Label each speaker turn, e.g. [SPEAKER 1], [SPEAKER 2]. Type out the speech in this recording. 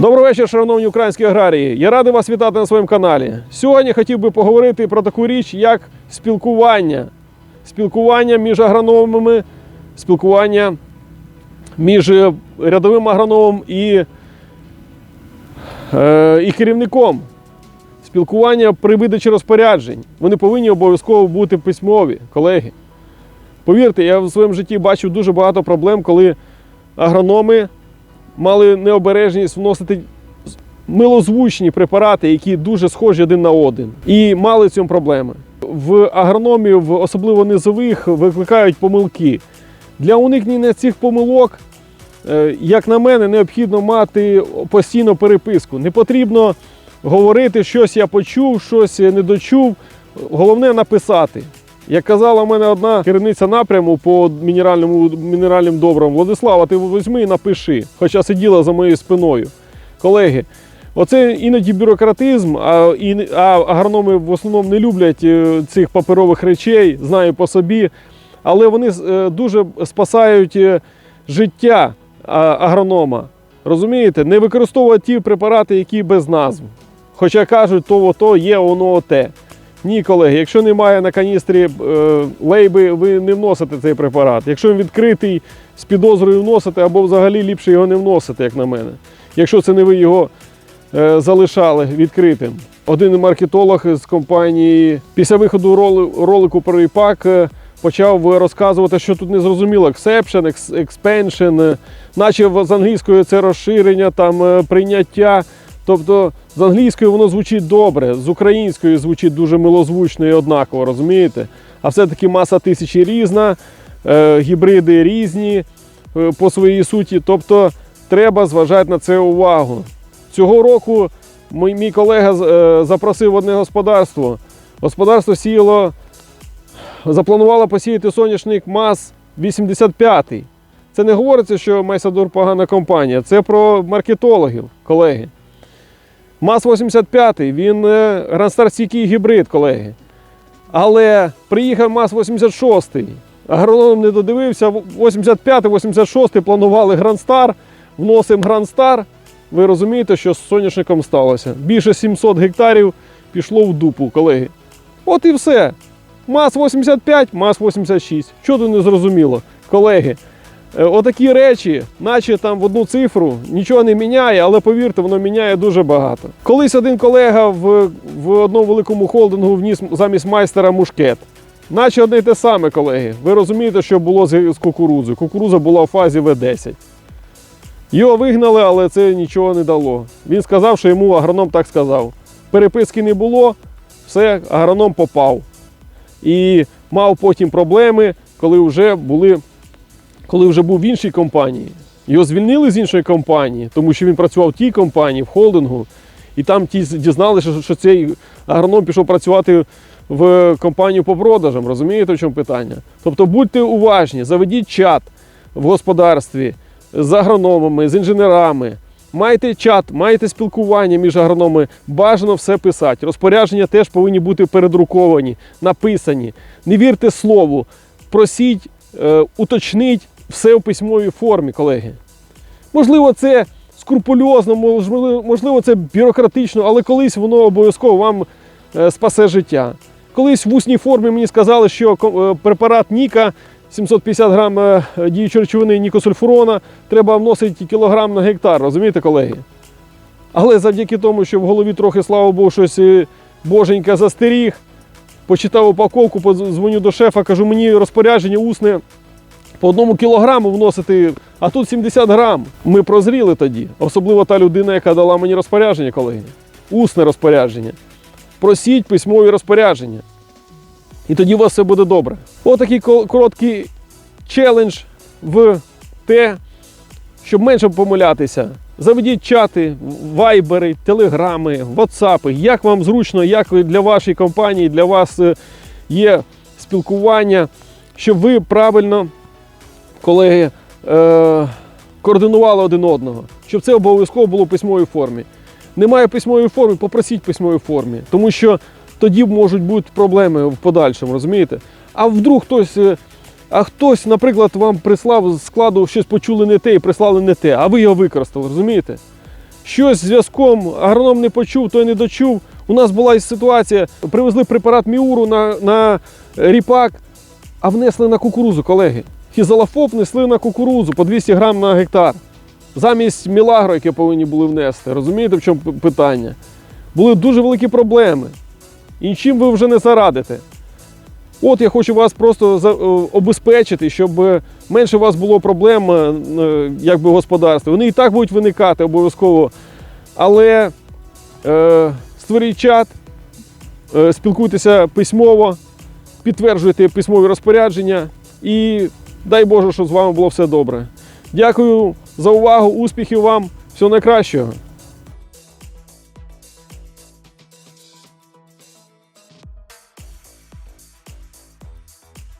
[SPEAKER 1] Добрий вечір, шановні українські аграрії. Я радий вас вітати на своєму каналі. Сьогодні хотів би поговорити про таку річ, як спілкування. Спілкування між агрономами, спілкування між е, рядовим агрономом і, е, і керівником. Спілкування при видачі розпоряджень. Вони повинні обов'язково бути письмові, колеги. Повірте, я в своєму житті бачив дуже багато проблем, коли агрономи мали необережність вносити милозвучні препарати, які дуже схожі один на один, і мали в цьому проблеми. В агрономів, особливо низових, викликають помилки. Для уникнення цих помилок, е, як на мене, необхідно мати постійну переписку. Не потрібно говорити, щось я почув, щось не дочув. Головне написати. Як казала в мене одна керівниця напряму по мінеральному, мінеральним добрам, Владислава, ти візьми і напиши, хоча сиділа за моєю спиною. Колеги, оце іноді бюрократизм, а, і, а агрономи в основному не люблять е, цих паперових речей, знаю по собі, але вони е, дуже спасають е, життя агронома. Розумієте? Не використовувати ті препарати, які без назв. Хоча кажуть, то то є, воно те. Ні, колеги, якщо немає на каністрі е, лейби, ви не вносите цей препарат. Якщо він відкритий з підозрою вносите, або взагалі ліпше його не вносити, як на мене. Якщо це не ви його е, залишали відкритим. Один маркетолог з компанії після виходу ролику про ІПАК е, почав розказувати, що тут не зрозуміло. Exception, ex- expansion, наче з англійською це розширення, там прийняття. Тобто з англійською воно звучить добре, з українською звучить дуже милозвучно і однаково, розумієте? А все-таки маса тисячі різна, е, гібриди різні е, по своїй суті. Тобто треба зважати на це увагу. Цього року мій, колега е, запросив одне господарство. Господарство сіяло, запланувало посіяти соняшник МАЗ 85. Це не говориться, що Майсадур погана компанія. Це про маркетологів, колеги. МАЗ-85, він е, Грандстар стійкий гібрид, колеги. Але приїхав МАЗ-86. Агроном не додивився. 85-86 планували Грандстар, вносимо Грандстар. Ви розумієте, що з соняшником сталося? Більше 700 гектарів пішло в дупу, колеги. От і все. МАЗ-85, МАЗ-86. Що тут не зрозуміло? Колеги, Е, Отакі речі, наче там в одну цифру, нічого не міняє, але повірте, воно міняє дуже багато. Колись один колега в, в одному великому холдингу вніс замість майстера мушкет. Наче одне й те саме, колеги. Ви розумієте, що було з, з кукурудзою. Кукурудза була в фазі В10. Його вигнали, але це нічого не дало. Він сказав, що йому агроном так сказав. Переписки не було, все, агроном попав. І мав потім проблеми, коли вже були коли вже був в іншій компанії. Його звільнили з іншої компанії, тому що він працював в тій компанії, в холдингу, і там ті дізналися, що, цей агроном пішов працювати в компанію по продажам. Розумієте, в чому питання? Тобто будьте уважні, заведіть чат в господарстві з агрономами, з інженерами. Майте чат, майте спілкування між агрономами, бажано все писати. Розпорядження теж повинні бути передруковані, написані. Не вірте слову, просіть, е, уточніть все в письмовій формі, колеги. Можливо, це скрупульозно, можливо, це бюрократично, але колись воно обов'язково вам е, спасе життя. Колись в усній формі мені сказали, що е, препарат Ніка 750 грам е, діючої речовини нікосульфурона треба вносити кілограм на гектар, розумієте, колеги? Але завдяки тому, що в голові трохи, слава Богу, щось боженька застеріг, почитав упаковку, подзвоню до шефа, кажу, мені розпорядження усне по одному кілограму вносити, а тут 70 грам. Ми прозріли тоді. Особливо та людина, яка дала мені розпорядження, колеги. Усне розпорядження. Просіть письмові розпорядження. І тоді у вас все буде добре. Отакий ко- короткий челендж в те, щоб менше помилятися. Заведіть чати, вайбери, телеграми, ватсапи. Як вам зручно, як для вашої компанії, для вас е, є спілкування, щоб ви правильно, колеги, е, координували один одного, щоб це обов'язково було в письмовій формі. Немає письмової форми, попросіть письмовій формі, тому що тоді можуть бути проблеми в подальшому, розумієте? А вдруг хтось е, А хтось, наприклад, вам прислав з складу щось почули не те і прислали не те, а ви його використали, розумієте? щось зв'язком агроном не почув, той не дочув. У нас була ситуація, привезли препарат Міуру на, на ріпак, а внесли на кукурузу, колеги. Хізалафоп несли на кукурузу по 200 грам на гектар. Замість Мілагро, яке повинні були внести. Розумієте, в чому питання? Були дуже великі проблеми. І нічим ви вже не зарадите. От я хочу вас просто е, обезпечити, щоб менше у вас було проблем е, е, якби господарстві. Вони і так будуть виникати обов'язково. Але е, створіть чат, е, спілкуйтеся письмово, підтверджуйте письмові розпорядження і дай Боже, щоб з вами було все добре. Дякую за увагу, успіхів вам, всього найкращого.